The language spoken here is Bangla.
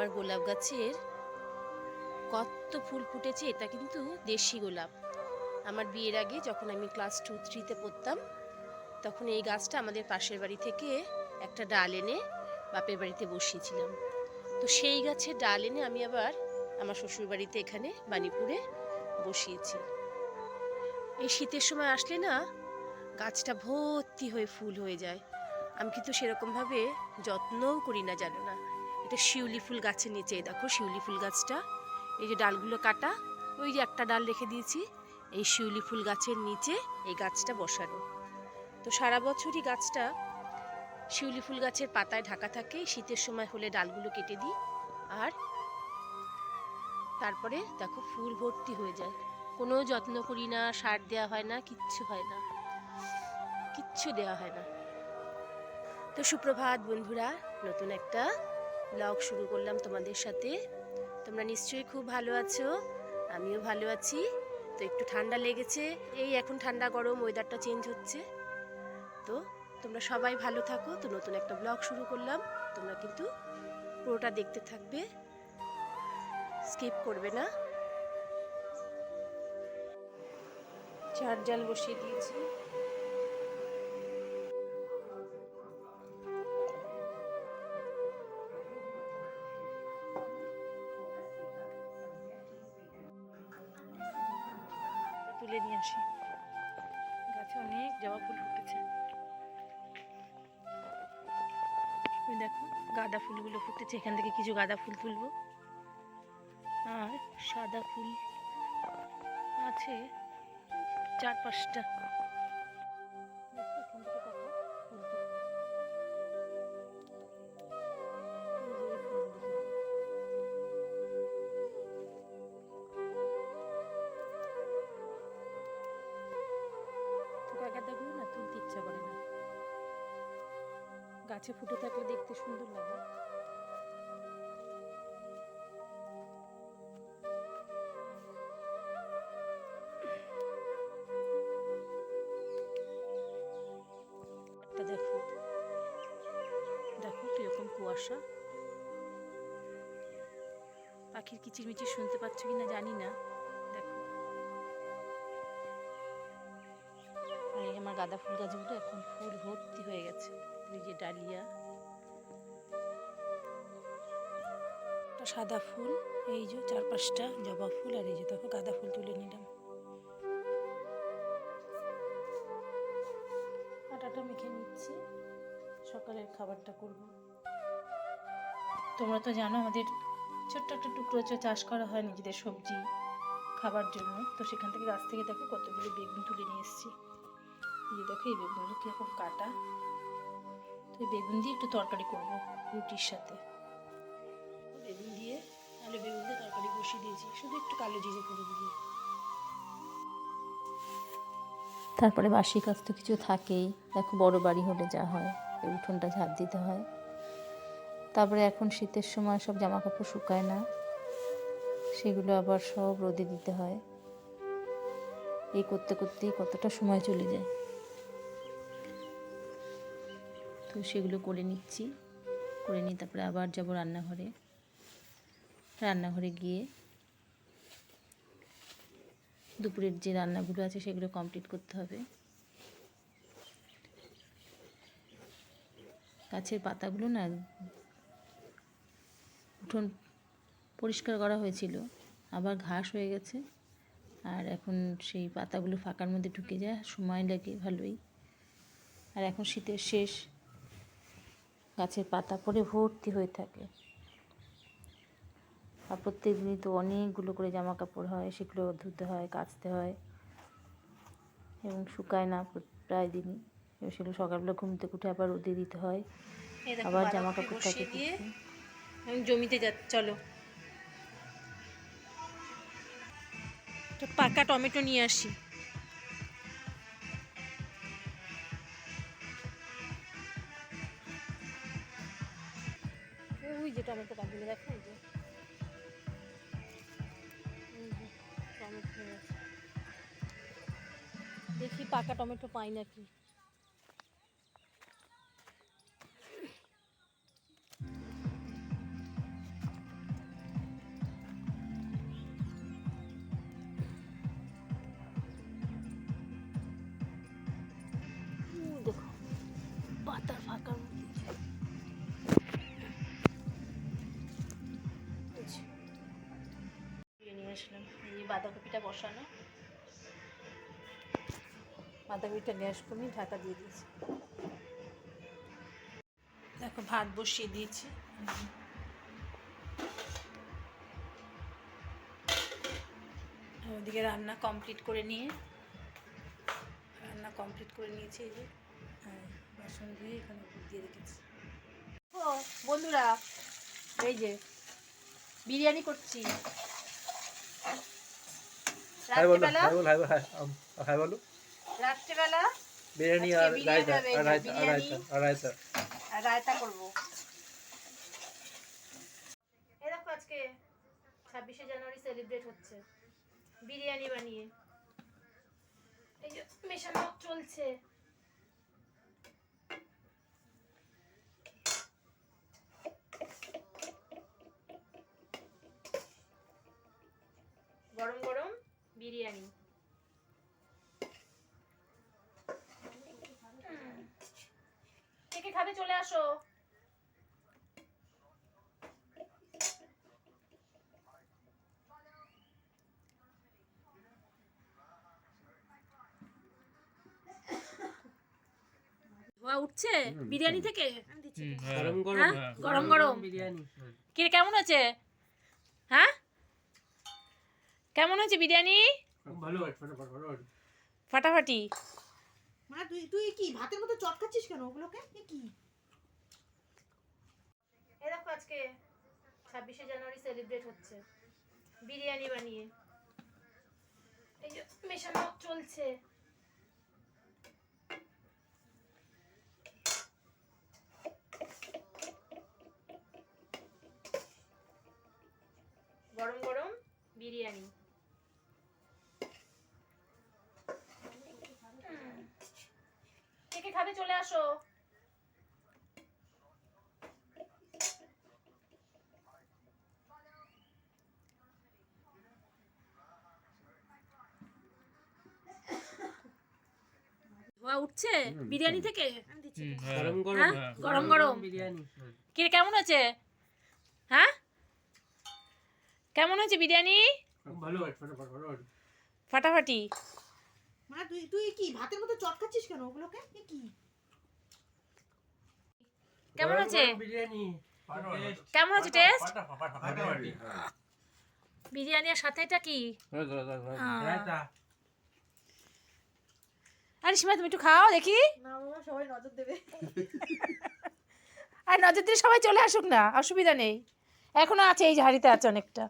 আমার গোলাপ গাছের কত ফুল ফুটেছে, এটা কিন্তু দেশি গোলাপ। আমার বিয়ের আগে যখন আমি ক্লাস টু থ্রিতে পড়তাম, তখন এই গাছটা আমাদের পাশের বাড়ি থেকে একটা ডাল এনে বাপের বাড়িতে বসিয়েছিলাম। তো সেই গাছের ডাল এনে আমি আবার আমার শ্বশুর বাড়িতে এখানে বানিপুরে বসিয়েছি। এই শীতের সময় আসলে না, গাছটা ভর্তি হয়ে ফুল হয়ে যায়। আমি কিন্তু সেরকমভাবে যত্নও করি না, জানো না। এটা শিউলি ফুল গাছের নিচে দেখো শিউলি ফুল গাছটা। এই যে ডালগুলো কাটা, ওই যে একটা ডাল রেখে দিয়েছি। এই শিউলি ফুল গাছের নিচে এই গাছটা বসানো। তো সারা বছরই গাছটা শিউলি ফুল গাছের পাতায় ঢাকা থাকে, শীতের সময় হলে ডালগুলো কেটে দিই। আর তারপরে দেখো ফুল ভর্তি হয়ে যায়। কোনো যত্ন করি না, সার দেওয়া হয় না, কিচ্ছু হয় না। কিচ্ছু দেওয়া হয় না। তো সুপ্রভাত বন্ধুরা, নতুন একটা ব্লগ শুরু করলাম তোমাদের সাথে। তোমরা নিশ্চয়ই খুব ভালো আছো, আমিও ভালো আছি। তো একটু ঠান্ডা লেগেছে, এই এখন ঠান্ডা গরম ওয়েদারটা চেঞ্জ হচ্ছে। তো তোমরা সবাই ভালো থাকো, তো নতুন একটা ব্লগ শুরু করলাম। তোমরা কিন্তু পুরোটা দেখতে থাকবে স্কিপ করবে না। চার জাল বসিয়ে দিয়েছি। নিয়ে আসি। গাছে অনেক জবা ফুল ফুটেছে। ওই দেখো, গাঁদা ফুলগুলো ফুটেছে। এখান থেকে কিছু গাঁদা ফুল তুলবো। আর সাদা ফুল আছে চার পাঁচটা। গাছে ফুটে থাকলে দেখতে সুন্দর লাগে। একটা দেখো। দেখো কীরকম কুয়াশা। পাখির কিচিরমিচির শুনতে পাচ্ছ কিনা জানি না। গাঁদা ফুল গাছগুলো এখন ফুল ভর্তি হয়ে গেছে। এই যে ডালিয়া। সাদা ফুল, এই যে চার পাঁচটা জবা ফুল, আর এই যে দেখো গাঁদা ফুল তুলে নিলাম। আটাটা মেখে নিচ্ছি, সকালের খাবারটা করব। তোমরা তো জানো আমাদের ছোট্ট একটা টুকরো চাষ করা হয় নিজেদের সবজি খাবার জন্য। তো সেখান থেকে গাছ থেকে দেখো কতগুলো বেগুন তুলে নিয়ে এসেছি। দেখো এই বেগুনগুলো কীরকম কাটা। তো এই বেগুন দিয়ে একটু তরকারি করব, রুটির সাথে। বেগুন দিয়ে আলু বেগুন দিয়ে তরকারি বসিয়ে দিয়েছি। শুধু একটু কালো জিরে করে দিয়ে তারপরে বাসি কাজ তো কিছু থাকেই। দেখো বড় বাড়ি হলে যা হয় উঠোনটা ঝাঁপ দিতে হয়। তারপরে এখন শীতের সময় সব জামা কাপড় শুকায় না। সেগুলো আবার সব রোদে দিতে হয়। এই করতে করতেই কতটা সময় চলে যায়। তো সেগুলো করে নিচ্ছি। করে নিয়ে তারপরে আবার যাব রান্নাঘরে। রান্নাঘরে গিয়ে দুপুরের যে রান্নাগুলো আছে সেগুলো কমপ্লিট করতে হবে। গাছের পাতাগুলো না উঠোন পরিষ্কার করা হয়েছিল। আবার ঘাস হয়ে গেছে। আর এখন সেই পাতাগুলো ফাঁকার মধ্যে ঢুকে যায়। সময় লাগে ভালোই। আর এখন শীতের শেষ। গাছের পাতা পড়ে ভর্তি হয়ে থাকে। আর প্রত্যেক দিনই তো অনেকগুলো করে জামা কাপড় হয় সেগুলো ধুতে হয় কাচতে হয় এবং শুকায় না প্রায় দিনই। সেগুলো সকালবেলা ঘুম থেকে উঠে আবার রোদে দিতে হয়। আবার জামা কাপড় থাকে দিয়ে। জমিতে যা চলো। পাকা টমেটো নিয়ে আসি। ওই যে টমেটো গাছগুলো দেখো ওই যে টমেটো দেখি পাকা টমেটো পাই নাকি। আসলাম এই বাঁধাকপিটা বসানো। বাঁধাকপিটা গ্যাস কমিয়ে ঢাকা দিয়ে দিয়েছি। দেখো, ভাত বসিয়ে দিয়েছি। ওদিকে রান্না কমপ্লিট করে নিয়ে, রান্না কমপ্লিট করে নিয়েছি এই যে। বাসন ধুয়ে এখানে দিয়ে রেখেছি। ও, বন্ধুরা, এই যে বিরিয়ানি করছি। হাই বলো হাই বলো হাই বলো হাই বলো রাত্রিবেলা বিরিয়ানি আজকে আর রায়তা আর রায়তা আর রায়তা আর রায়তা। আর রায়তা করব। এই আজকে ছাব্বিশে জানুয়ারি সেলিব্রেট হচ্ছে। বিরিয়ানি বানিয়ে। এই যে মেশানো চলছে। বিরিয়ানি। কে কে খাবে চলে আসো। ধোয়া উঠছে বিরিয়ানি থেকে? গরম গরম। হ্যাঁ? গরম গরম বিরিয়ানি। কি কেমন আছে? হ্যাঁ? কেমন হয়েছে বিরিয়ানি? ফটাফট মানে তুই তুই কি ভাতের মতো চটকাচ্ছিস কেন ওগুলোকে? কি? এই দেখো আজকে ছাব্বিশে জানুয়ারি সেলিব্রেট হচ্ছে। বিরিয়ানি বানিয়ে। এই যে মেশানো চলছে। গরম গরম বিরিয়ানি। কে খাবে চলে আসো। ধোয়া উঠছে? বিরিয়ানি থেকে? গরম গরম। হ্যাঁ? গরম গরম। বিরিয়ানি। কি কেমন আছে হ্যাঁ? কেমন হয়েছে বিরিয়ানি? ভালো ফাটাফাটি। মানে তুই তুই কি ভাতের মতো চটকাচ্ছিস কেন ওগুলোকে? কি? কেমন আছে? বিরিয়ানি। কেমন আছে টেস্ট বিরিয়ানি আর সাথে এটা কি? আরে সীমা তুমি একটু খাও দেখি। না সবাই নজর দেবে। আর নজর দিয়ে সবাই চলে আসুক না অসুবিধা নেই। এখনও আছে এই হাড়িতে আছে অনেকটা।